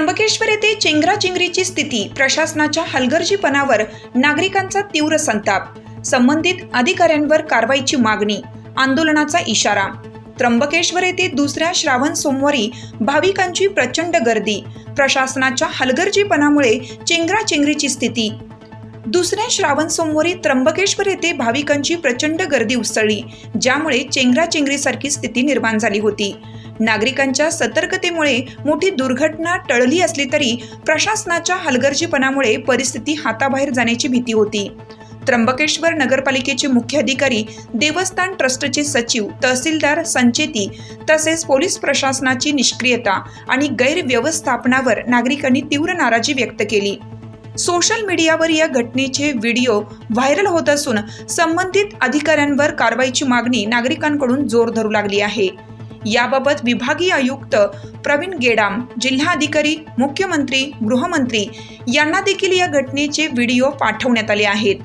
त्र्यंबकेश्वर येथे चेंगराचेंगरीची स्थिती प्रशासनाच्या हलगर्जीपणावर नागरिकांचा तीव्र संताप. संबंधित अधिकाऱ्यांवर कारवाईची मागणी आंदोलनाचा इशारा. त्र्यंबकेश्वर येथे दुसऱ्या श्रावण सोमवारी भाविकांची प्रचंड गर्दी. प्रशासनाच्या हलगर्जीपणामुळे चेंगराचेंगरीची स्थिती. दुसऱ्या श्रावण सोमवारी त्र्यंबकेश्वर येथे भाविकांची प्रचंड गर्दी उसळली ज्यामुळे चेंगराचेंगरीसारखी स्थिती निर्माण झाली होती. नागरिकांच्या सतर्कतेमुळे मोठी दुर्घटना टळली असली तरी प्रशासनाच्या हलगर्जीपणामुळे परिस्थिती हाताबाहेर जाण्याची भीती होती. त्र्यंबकेश्वर नगरपालिकेचे मुख्य अधिकारी देवस्थान ट्रस्टचे सचिव तहसीलदार संचेती तसेच पोलीस प्रशासनाची निष्क्रियता आणि गैरव्यवस्थापनावर नागरिकांनी तीव्र नाराजी व्यक्त केली. सोशल मीडियावर या घटनेचे व्हिडिओ व्हायरल होत असून संबंधित अधिकाऱ्यांवर कारवाईची मागणी नागरिकांकडून जोर धरू लागली आहे. याबाबत विभागीय आयुक्त प्रवीण गेडाम जिल्हाधिकारी मुख्यमंत्री गृहमंत्री यांना देखील या घटनेचे व्हिडिओ पाठवण्यात आले आहेत.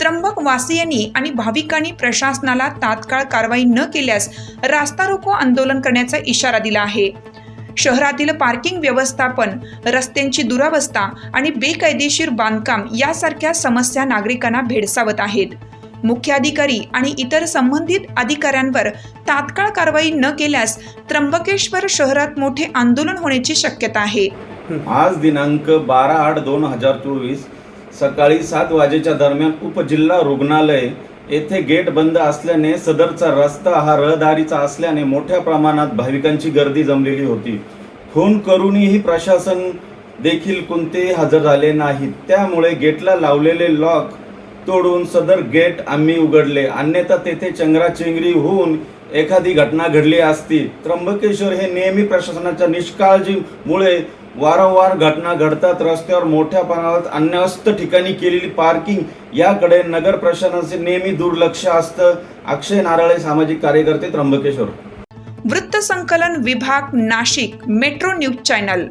त्र्यंबक वासियांनी आणि भाविकांनी प्रशासनाला तात्काळ कारवाई न केल्यास रास्ता रोको आंदोलन करण्याचा इशारा दिला आहे. शहरातील पार्किंग व्यवस्थापन रस्त्यांची दुरावस्था आणि बेकायदेशीर बांधकाम यासारख्या समस्या नागरिकांना भेडसावत आहेत. मुख्याधिकारी आणि इतर संबंधित अधिकाऱ्यांवर तात्काळ कारवाई न केल्यास त्र्यंबकेश्वर शहरात मोठे आंदोलन होण्याची शक्यता आहे. आज दिनांक बारा आठ दोन हजार चोवीस सकाळी सात वाजेच्या दरम्यान उपजिल्हा रुग्णालय येथे गेट बंद असल्याने सदरचा रस्ता हा रहदारीचा असल्याने मोठ्या प्रमाणात भाविकांची गर्दी जमलेली होती. फोन करूनही प्रशासन देखील कोणतेही हजर झाले नाहीत. त्यामुळे गेटला लावलेले लॉक तोडून सदर गेट आम्ही उघडले. अन्यथा तेथे चंगराचेंगरी होऊन एखादी घटना घडली असती. त्र्यंबकेश्वर हे नेहमी प्रशासनाच्या निष्काळजीमुळे वारंवार घटना घडतात. रस्त्यावर मोठ्या प्रमाणात अन्यस्त ठिकाणी केलेली पार्किंग याकडे नगर प्रशासनाचे नेहमी दुर्लक्ष असतं. अक्षय नारळे सामाजिक कार्यकर्ते त्र्यंबकेश्वर. वृत्त संकलन विभाग नाशिक मेट्रो न्यूज चॅनल.